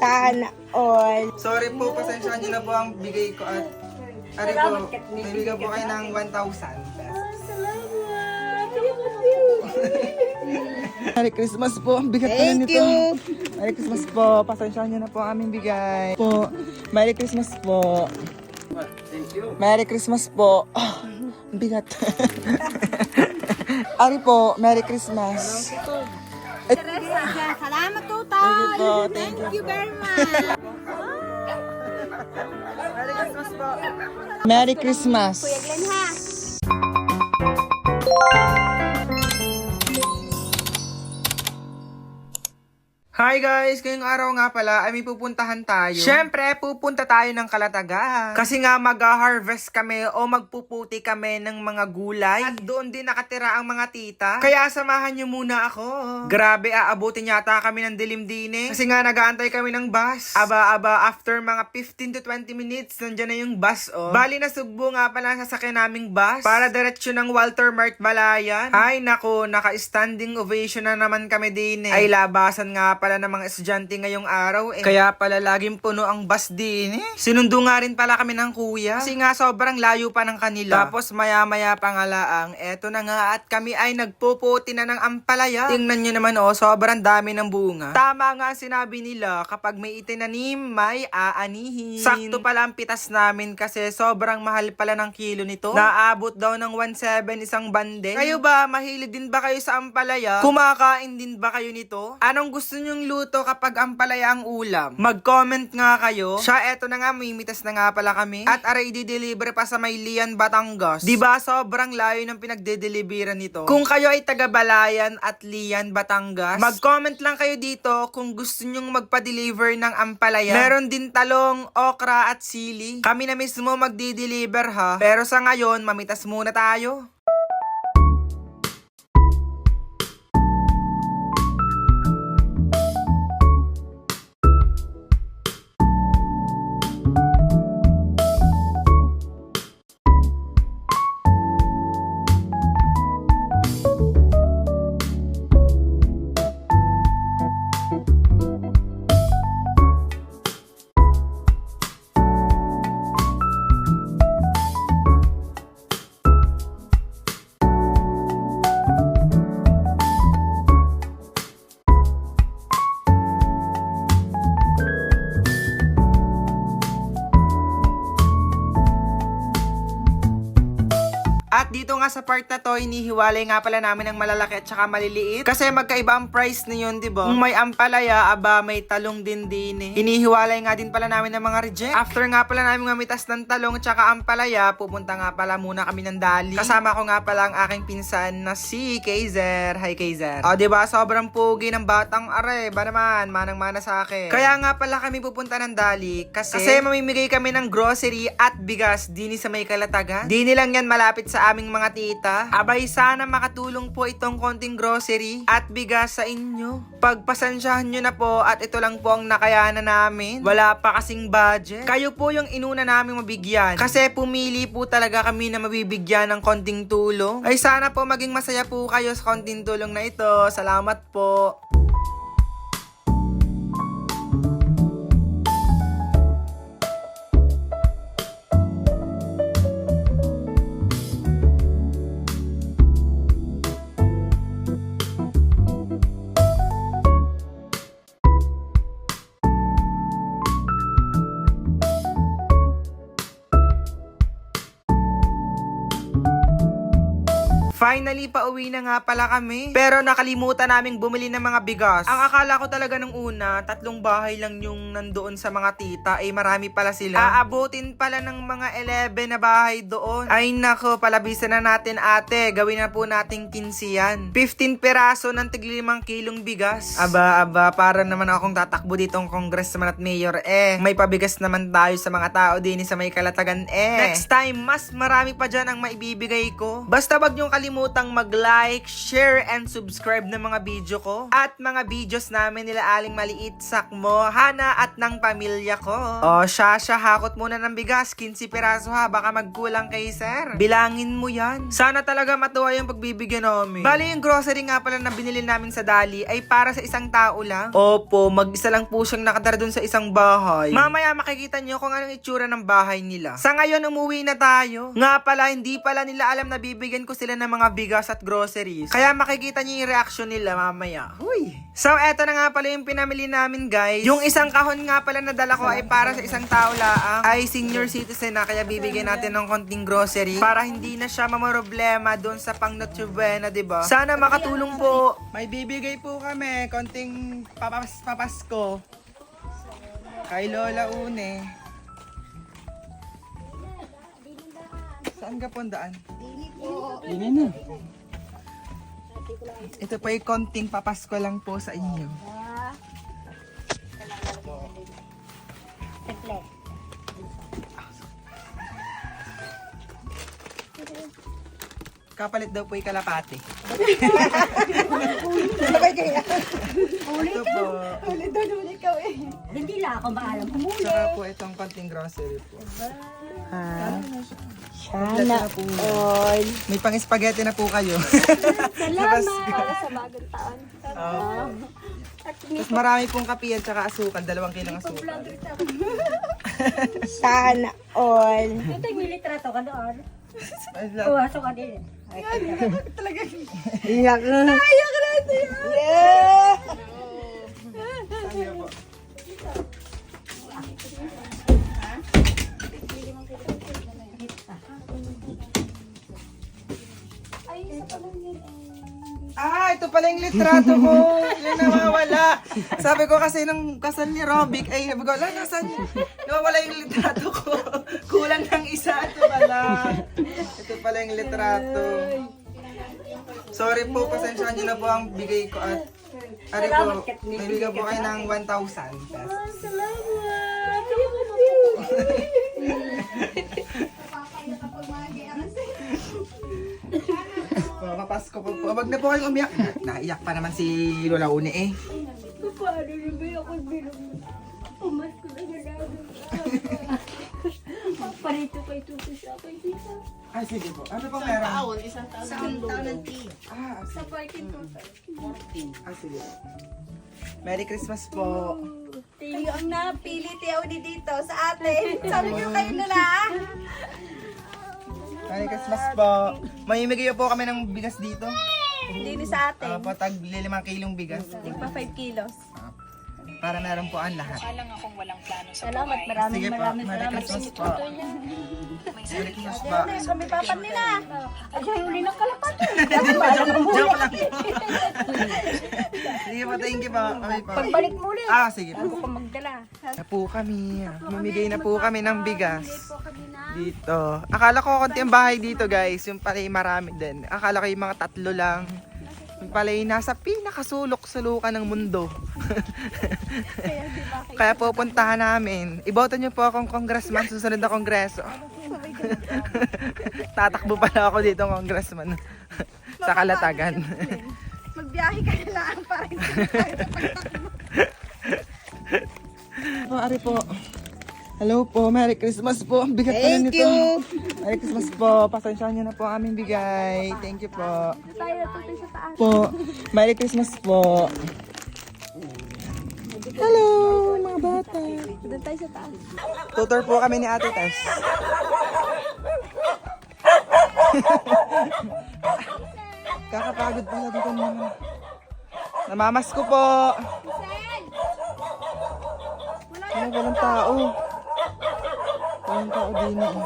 Sana all. Sorry po, pasensya niyo na po ang bigay ko at Ari po, nabigyan po kayo ng 1,000. Merry Christmas po. Ang bigat pala Thank nito. you. Merry Christmas po. Pasensya niyo na po ang aming bigay. Po. Merry Christmas po. Thank you. Merry Christmas po. Ah, ang bigat. Ari po, Merry Christmas. Salamat po, Thank you po. Thank you. you very much. Merry Christmas po. Merry Christmas. Glenn ha. Hi guys! Ngayong araw nga pala ay may pupuntahan tayo. Siyempre, pupunta tayo ng Kalatagan. Kasi nga mag-harvest kami o magpuputi kami ng mga gulay. At doon din nakatira ang mga tita. Kaya samahan nyo muna ako. Grabe, aabutin yata kami ng dilim din eh. Kasi nga nagaantay kami ng bus. Aba-aba, after mga 15 to 20 minutes, nandyan na yung bus oh. Bali na sugbo nga pala ang sasakyan naming bus. Para diretsyo ng Walter Mart Balayan. Ay nako, naka-standing ovation na naman kami din eh. Ay labasan nga pala ng mga estudyante ngayong araw eh. Kaya pala laging puno ang bus din eh. Sinundo nga rin pala kami ng kuya. Kasi nga sobrang layo pa ng kanila. Tapos maya-maya pa nga laang, eto na nga at kami ay nagpuputi na ng ampalaya. Tingnan nyo naman oh, sobrang dami ng bunga. Tama nga ang sinabi nila, kapag may itinanim, may aanihin. Sakto pala ang pitas namin kasi sobrang mahal pala ng kilo nito. Naabot daw ng 1.7 isang bande. Kayo ba, mahilig din ba kayo sa ampalaya? Kumakain din ba kayo nito? Anong gusto nyong luto kapag ampalaya ang ulam? Mag-comment nga kayo. Siya, eto na nga, mimitas na nga pala kami. At aray i-deliver pa sa Maylian, Batangas. Di ba sobrang layo ng pinagde-deliveran nito? Kung kayo ay taga Balayan at Lian, Batangas, mag-comment lang kayo dito kung gusto nyong magpa-deliver ng ampalaya. Meron din talong, okra at sili. Kami na mismo magdi-deliver ha. Pero sa ngayon, mamitas muna tayo. Dito nga sa part na to, inihiwalay nga pala namin ng malalaki at saka maliliit. Kasi magkaiba ang price na yun, di ba? Kung may ampalaya, aba, may talong din din eh. Inihiwalay nga din pala namin ng mga reject. After nga pala namin mamitas ng talong at saka ampalaya, pupunta nga pala muna kami ng dali. Kasama ko nga pala ang aking pinsan na si Kaiser. Hi, Kaiser. O, di ba? Sobrang pogi ng batang are. Ba naman? Manang-mana sa akin. Kaya nga pala kami pupunta ng dali kasi, kasi mamimigay kami ng grocery at bigas dini sa may kalatagan. Dini lang yan malapit sa aming mga tita. Abay, sana makatulong po itong konting grocery at bigas sa inyo. Pagpasensyahan nyo na po at ito lang po ang nakayanan namin. Wala pa kasing budget. Kayo po yung inuna namin mabigyan. Kasi pumili po talaga kami na mabibigyan ng konting tulong. Ay sana po maging masaya po kayo sa konting tulong na ito. Salamat po. Finally, pauwi na nga pala kami. Pero nakalimutan naming bumili ng mga bigas. Ang akala ko talaga nung una, tatlong bahay lang yung nandoon sa mga tita. Eh, marami pala sila. Aabutin pala ng mga 11 na bahay doon. Ay nako, palabisan na natin ate. Gawin na po nating 15 yan. 15 peraso ng tigli 5 kilong bigas. Aba, aba, para naman akong tatakbo ditong congressman at mayor. Eh, may pabigas naman tayo sa mga tao din sa may kalatagan. Eh, next time, mas marami pa dyan ang maibibigay ko. Basta wag niyong kalimutan kalimutang mag-like, share, and subscribe ng mga video ko. At mga videos namin nila Aling Maliit, Sakmo, Hana at ng pamilya ko. O, Shasha, hakot muna ng bigas. 15 piraso ha, baka magkulang kay sir. Bilangin mo yan. Sana talaga matuwa yung pagbibigyan namin. Bali, yung grocery nga pala na binili namin sa Dali ay para sa isang tao lang. Opo, mag-isa lang po siyang nakatara dun sa isang bahay. Mamaya makikita niyo kung anong itsura ng bahay nila. Sa ngayon, umuwi na tayo. Nga pala, hindi pala nila alam na bibigyan ko sila ng mga bigas at groceries. Kaya makikita niyo yung reaction nila mamaya. Uy! So, eto na nga pala yung pinamili namin, guys. Yung isang kahon nga pala na dala ko ay para sa isang tao laang. Ay senior citizen na, kaya bibigyan natin ng konting grocery para hindi na siya mamroblema doon sa pang Noche Buena, ba? Sana makatulong po. May bibigay po kami, konting papas papasko. Kay Lola Une. Saan ka pondaan? Ini na. Ito pa yung konting papasko lang po sa inyo. Kapalit daw po yung kalapati. Sabay kaya. Ito po. Ulit doon, ulit ikaw eh. Hindi lang ako maalam humuli. Saka po itong konting grocery po. Sana all. May pang spaghetti na po kayo. Salamat sa bagong taon. Oo. Tapos marami pong kape at saka asukal. Dalawang kilong asukal. Sana all. Ito yung litrato ka doon. Puwasok ka din. Iyak na. Iyak na Yeah! Ah, ito pala yung litrato ko. Yung nawawala. Sabi ko kasi nung kasal ni Robic, ay sabi ko, ala, nasan yun? Nawawala yung litrato ko. Kulang ng isa. Ito pala. Ito pala yung litrato. Sorry po, pasensyahan niyo na po ang bigay ko at Ari po, may bigay po kayo ng 1,000 pesos. Salamat. Papasko po po. Wag na po kayong umiyak. Naiyak pa naman si Lola Une eh. Paano na ba ako bilang umas ko na gano'n? Parito kay Tuto sa akin dito. Ay, sige po. Ano po meron? Isang taon ng tea. Ah, Sa parking ko. ah, sige. Merry Christmas po. Kayo ang napili, Tiyaw di dito sa atin. Sabi ko kayo na lang. Merry Christmas po. Mamimigay po kami ng bigas dito. Hindi ni sa Uh, atin. patag limang kilong bigas. Tigpa 5 kilos. Ah, para meron po ang lahat. Salamat, maraming Sige po. maraming salamat. Po. Merry Christmas po. Kami papan nila. Ay, siya uli ng kalapat. Joke lang po. Sige po, thank you po. Okay po. Pagbalik mo ulit. Ah, sige po. Bago ka magdala. Na po kami. Mamigay na po kami ng bigas. Dito. Akala ko konti ang bahay dito guys. Yung pala yung marami din. Akala ko yung mga tatlo lang. Yung pala yung nasa pinakasulok-sulukan ng mundo. Kaya pupuntahan namin. Iboto niyo po akong congressman susunod na kongreso. Tatakbo pala ako dito congressman. sa Kalatagan. Magbiyahe ka na lang para hindi tayo sa pagtakbo. Po, ari po. Hello po, Merry Christmas po. Ang bigat Thank nito. you. Merry Christmas po. Pasensyahan niyo na po ang aming bigay. Thank you po. Tayo natutoy sa taas. Po, Merry Christmas po. Hello, mga bata. Doon tayo sa taas. Tutor po kami ni Ate Tess. Kakapagod pala dito naman. Namamas ko po. Ay, walang tao. Walang tao din eh.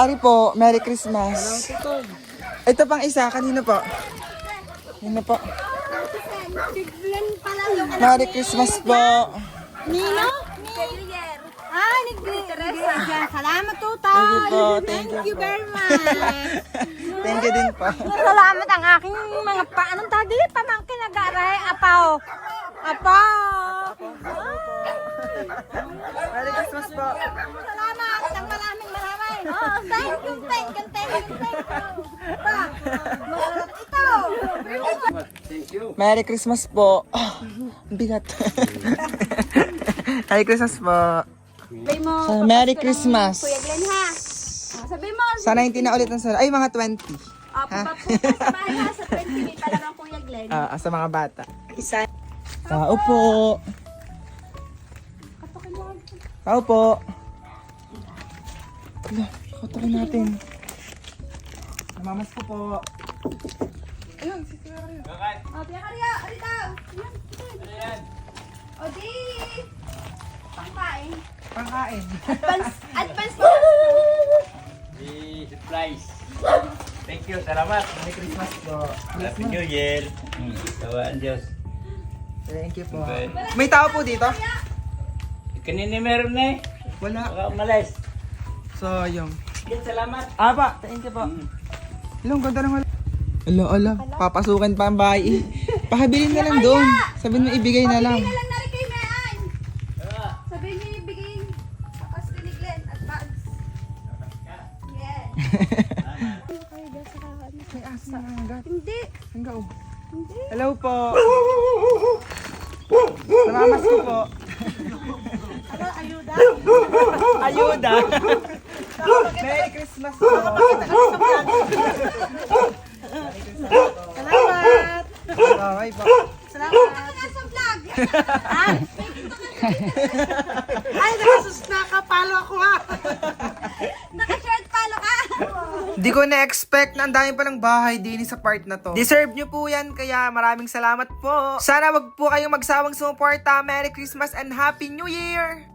Ari po, Merry Christmas. Ito pang isa, kanino po? Kanino po? Merry Christmas po. Nino? Ah, nag-Teresa. Salamat, Tuta. Thank you po, thank you po. very much. Thank you din po. Salamat ang aking mga pa... Anong tadi? Pamangkin nag-aray. Apaw. Apaw. Merry Christmas po. Oh, thank you, thank you, thank you. Pa, masarap ito. Thank you. Merry Christmas po. Ang bigat. Merry Christmas po. Sabi mo, Ah, Merry Christmas. Kuya Glenn ha. Ah, sabi mo, Sana hindi na ulit ang sala. Ay, mga 20. ah, papunta sa bahay ha, sa 20 may pala ng Kuya Glenn. Ah, sa mga bata. Isa. Tao po. Tao po. Ala, katokin natin. Namamas ko po. Ayun, si Kuya Mario. Oh, Kuya Karya, ari daw. Ayan. O di. Pangkain. Pangkain. Advance, advance na. The surprise. Thank you. Salamat. Merry Christmas po. Happy New Year. Hmm. Tawaan Diyos. Thank you po. Okay. May tao po dito? Kanina meron na eh. Wala. Baka umalis. Sayang. Yan, salamat. Aba, thank you po. Hello, ang ganda ng wala. Ala, ala. Papasukan pa ang bahay. Pakabilin na lang doon. Sabihin mo ibigay na lang. Bigay lang na rin kay Mayan. Sabihin niyo ibigay sa ni Glenn at bags. Yes. May asin na agad. Hindi. Hangga oh. Hello po. Ko po. Ano, ayuda? ayuda. Merry Christmas po. Salamat. Bye po. Salamat. Ka sa vlog. Ay, nakasus nakapalo ako ha. Naka-short palo ka. Di ko na-expect na ang dami palang bahay din sa part na to. Deserve nyo po yan, kaya maraming salamat po. Sana wag po kayong magsawang sumuporta. Merry Christmas and Happy New Year!